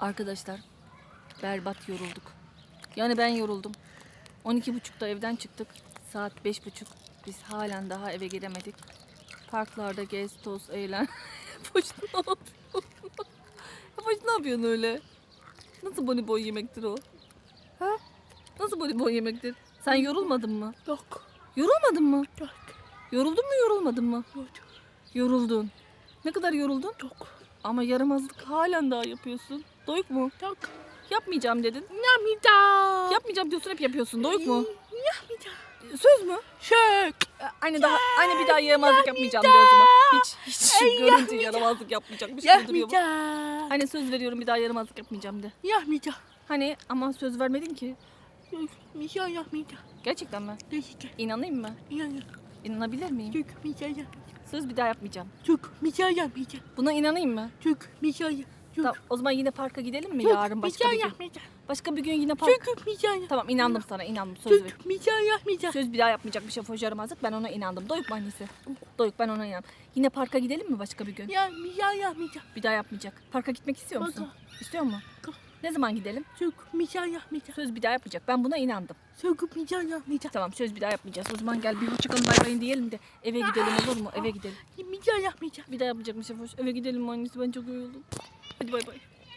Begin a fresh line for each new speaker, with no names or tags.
Arkadaşlar berbat yorulduk. Yani ben yoruldum. 12.30'da evden çıktık. Saat 5.30. Biz halen daha eve gidemedik. Parklarda gez, toz, eğlen. Boş ne yapıyorsun? Boş ne yapıyorsun öyle? Nasıl bonibon yemektir o? Ha? Nasıl bonibon yemektir? Sen yorulmadın mı?
Yok.
Yorulmadın mı?
Yok.
Yoruldun mu yorulmadın mı?
Yok.
Yoruldun. Ne kadar yoruldun?
Yok.
Ama yaramazlık halen daha yapıyorsun. Doyuk mu?
Yok.
Yapmayacağım dedin.
Yapmayacağım.
Yapmayacağım diyorsun hep yapıyorsun. Doyuk mu?
Yapmayacağım.
Söz mü?
Şök.
Aynı daha aynı bir daha yaramazlık yapmayacağım diyor o zaman. Hiç hiç görünce yaramazlık yapmayacakmış gibi duruyor bu.
Yapmayacağım.
Hani söz veriyorum bir daha yaramazlık yapmayacağım de.
Yapmayacağım.
Hani ama söz vermedin ki.
Yapmayacağım. Yapmayacağım.
Gerçekten mi?
Gerçekten.
İnanayım mı?
İnanın.
İnanabilir miyim?
Yapmayacağım.
Söz bir daha yapmayacağım.
Yapmayacağım. Yapmayacağım.
Buna inanayım mı?
Yapmayacağım.
Tamam, o zaman yine parka gidelim mi yarın başka bir gün?
Yapmayacağım.
Başka bir gün yine park.
Yapmayacağım.
Tamam inandım sana inandım söz ver.
Yapmayacağım. Yapmayacağım.
Söz bir daha yapmayacak bir şey foş yaramazlık ben ona inandım. Doyuk mu annesi? Doyuk ben ona inandım. Yine parka gidelim mi başka bir gün?
Yapmayacağım. Yapmayacağım.
Bir daha yapmayacak. Parka gitmek istiyor musun? İstiyor mu? Ne zaman gidelim?
Yapmayacağım. Yapmayacağım.
Söz bir daha yapacak. Ben buna inandım.
Yapmayacağım. Yapmayacağım.
Tamam söz bir daha yapmayacağız. O zaman gel bir hoşçakalın bay bayın diyelim de eve gidelim olur mu? Eve gidelim.
Yapmayacağım. Yapmayacağım.
Bir daha yapacak bir şey foş. Eve gidelim annesi ben çok yoruldum. Hadi bay bay.